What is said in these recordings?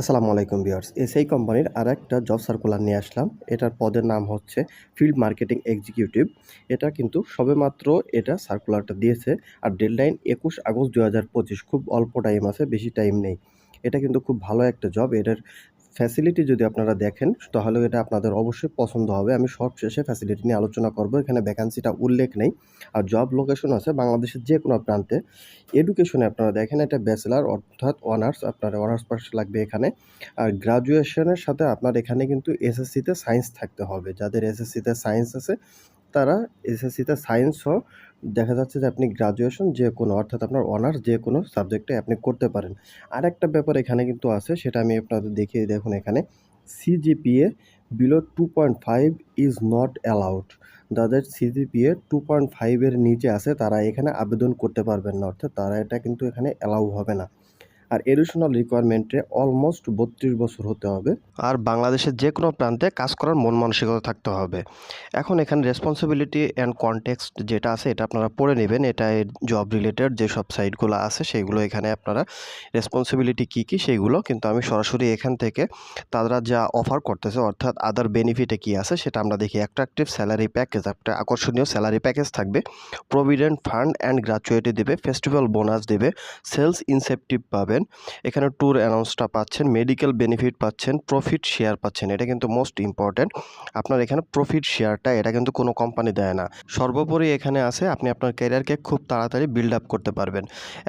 আসসালামু আলাইকুম viewers SI কোম্পানির আর একটা জব সার্কুলার নিয়ে আসলাম। এটার পদের নাম হচ্ছে ফিল্ড মার্কেটিং এক্সিকিউটিভ। এটা কিন্তু সবেমাত্র এটা সার্কুলারটা দিয়েছে আর ডেডলাইন একুশ আগস্ট দু হাজার পঁচিশ। খুব অল্প টাইম আছে, বেশি টাইম নেই। এটা কিন্তু খুব ভালো একটা জব। এটার ফ্যাসিলিটি যদি আপনারা দেখেন তাহলে এটা আপনাদের অবশ্যই পছন্দ হবে। আমি সব শেষে ফ্যাসিলিটি নিয়ে আলোচনা করব। এখানে ভ্যাকান্সিটা উল্লেখ নেই। আর জব লোকেশন আছে বাংলাদেশের যে কোনো প্রান্তে। এডুকেশনে আপনারা দেখেন, এটা ব্যাচেলার অর্থাৎ অনার্স আপনার অনার্স পাস লাগবে এখানে। আর গ্রাজুয়েশনের সাথে আপনার এখানে কিন্তু এসএসসিতে সায়েন্স থাকতে হবে। যাদের এসএসসিতে সায়েন্স আছে তারা এসএসসিতে সায়েন্স সহ দেখা যাচ্ছে যে আপনি গ্রাজুয়েশন যে কোনো, অর্থাৎ আপনার অনার্স যে কোনো সাবজেক্টে আপনি করতে পারেন। আর একটা ব্যাপার এখানে কিন্তু আছে, সেটা আমি আপনাদের দেখিয়ে দেখুন এখানে। CGPA below two point five is not allowed যাদের সিজিপিএ টু পয়েন্ট ফাইভের নিচে আছে, তারা এখানে আবেদন করতে পারবেন না, অর্থাৎ তারা এটা কিন্তু এখানে অ্যালাউ হবে না। আর এডিশনাল রিকোয়ারমেন্টে অলমোস্ট বত্রিশ বছর হতে হবে। আর বাংলাদেশের যে কোনো প্রান্তে কাজ করার মন মানসিকতা থাকতে হবে। এখন এখানে রেসপন্সিবিলিটি অ্যান্ড কনটেক্সট যেটা আছে, এটা আপনারা পড়ে নেবেন। এটা জব রিলেটেড যেসব সাইটগুলো আছে সেইগুলো এখানে আপনারা রেসপন্সিবিলিটি কী কী সেইগুলো কিন্তু আমি সরাসরি এখান থেকে তারা যা অফার করতেছে, অর্থাৎ আদার বেনিফিটে কী আছে, সেটা আমরা দেখি। অ্যাট্রাকটিভ স্যালারি প্যাকেজ একটা আকর্ষণীয় স্যালারি প্যাকেজ থাকবে। প্রভিডেন্ট ফান্ড অ্যান্ড গ্র্যাচুইটি দেবে ফেস্টিভ্যাল বোনাস দেবে সেলস ইনসেপটিভ পাবেন। এখানে ট্যুর অ্যানাউন্সটা পাচ্ছেন মেডিকেল বেনিফিট পাচ্ছেন প্রফিট শেয়ার পাচ্ছেন, এটা কিন্তু মোস্ট ইম্পর্ট্যান্ট আপনার এখানে প্রফিট শেয়ারটা এটা কিন্তু কোনো কোম্পানি দেয় না। সর্বোপরি এখানে আছে, আপনি আপনার ক্যারিয়ারকে খুব তাড়াতাড়ি বিল্ড আপ করতে পারবেন।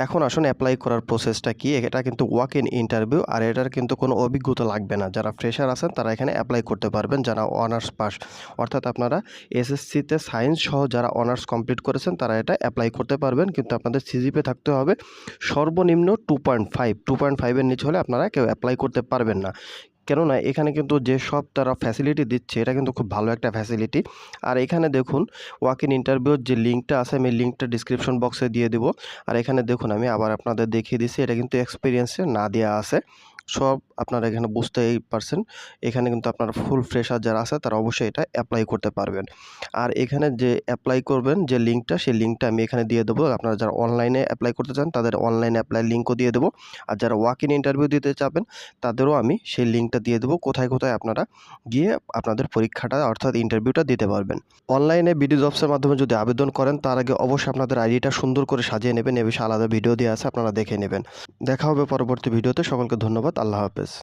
এখন আসুন অ্যাপ্লাই করার প্রসেসটা কি, এটা কিন্তু ওয়াক ইন ইন্টারভিউ আর এটার কিন্তু কোনো অভিজ্ঞতা লাগবে না। যারা ফ্রেশার আছেন, তারা এখানে অ্যাপ্লাই করতে পারবেন, যারা অনার্স পাস অর্থাৎ আপনারা এসএসসিতে সায়েন্স সহ যারা অনার্স কমপ্লিট করেছেন, তারা এটা অ্যাপ্লাই করতে পারবেন, কিন্তু আপনাদের সিজিপে থাকতে হবে। সর্বনিম্ন two point five two point ফাইভের নিচে হলে আপনারা কেউ অ্যাপ্লাই করতে পারবেন না। কেননা এখানে কিন্তু যেসব তারা ফ্যাসিলিটি দিচ্ছে, এটা কিন্তু খুব ভালো একটা ফ্যাসিলিটি আর এখানে দেখুন ওয়াক ইন ইন্টারভিউর যে লিঙ্কটা আছে, আমি লিঙ্কটা ডিসক্রিপশন বক্সে দিয়ে দেবো। আর এখানে দেখুন, আমি আবার আপনাদের দেখিয়ে দিচ্ছি, এটা কিন্তু এক্সপিরিয়েন্সে না দেওয়া আছে। সব আপনারা এখানে বুঝতেই পারছেন। এখানে কিন্তু আপনার ফুল ফ্রেশার যারা আছে, তারা অবশ্যই এটা অ্যাপ্লাই করতে পারবেন। আর এখানে যে অ্যাপ্লাই করবেন, যে লিঙ্কটা সেই লিঙ্কটা আমি এখানে দিয়ে দেবো। আপনারা যারা অনলাইনে অ্যাপ্লাই করতে চান, তাদের অনলাইন অ্যাপ্লাই লিঙ্কও দিয়ে দেবো। আর যারা ওয়াক ইন ইন্টারভিউ দিতে চাবেন, তাদেরও আমি সেই লিঙ্কটা দিয়ে দেবো। কোথায় কোথায় আপনারা গিয়ে আপনাদের পরীক্ষাটা, অর্থাৎ ইন্টারভিউটা দিতে পারবেন। অনলাইনে বিডি জবসের মাধ্যমে যদি আবেদন করেন, তার আগে অবশ্যই আপনাদের আইডিটা সুন্দর করে সাজিয়ে নেবেন। এ বিষয়ে আলাদা ভিডিও দিয়ে আছে, আপনারা দেখে নেবেন। দেখা হবে পরবর্তী ভিডিওতে সকলকে ধন্যবাদ। আল্লাহ হাফেজ।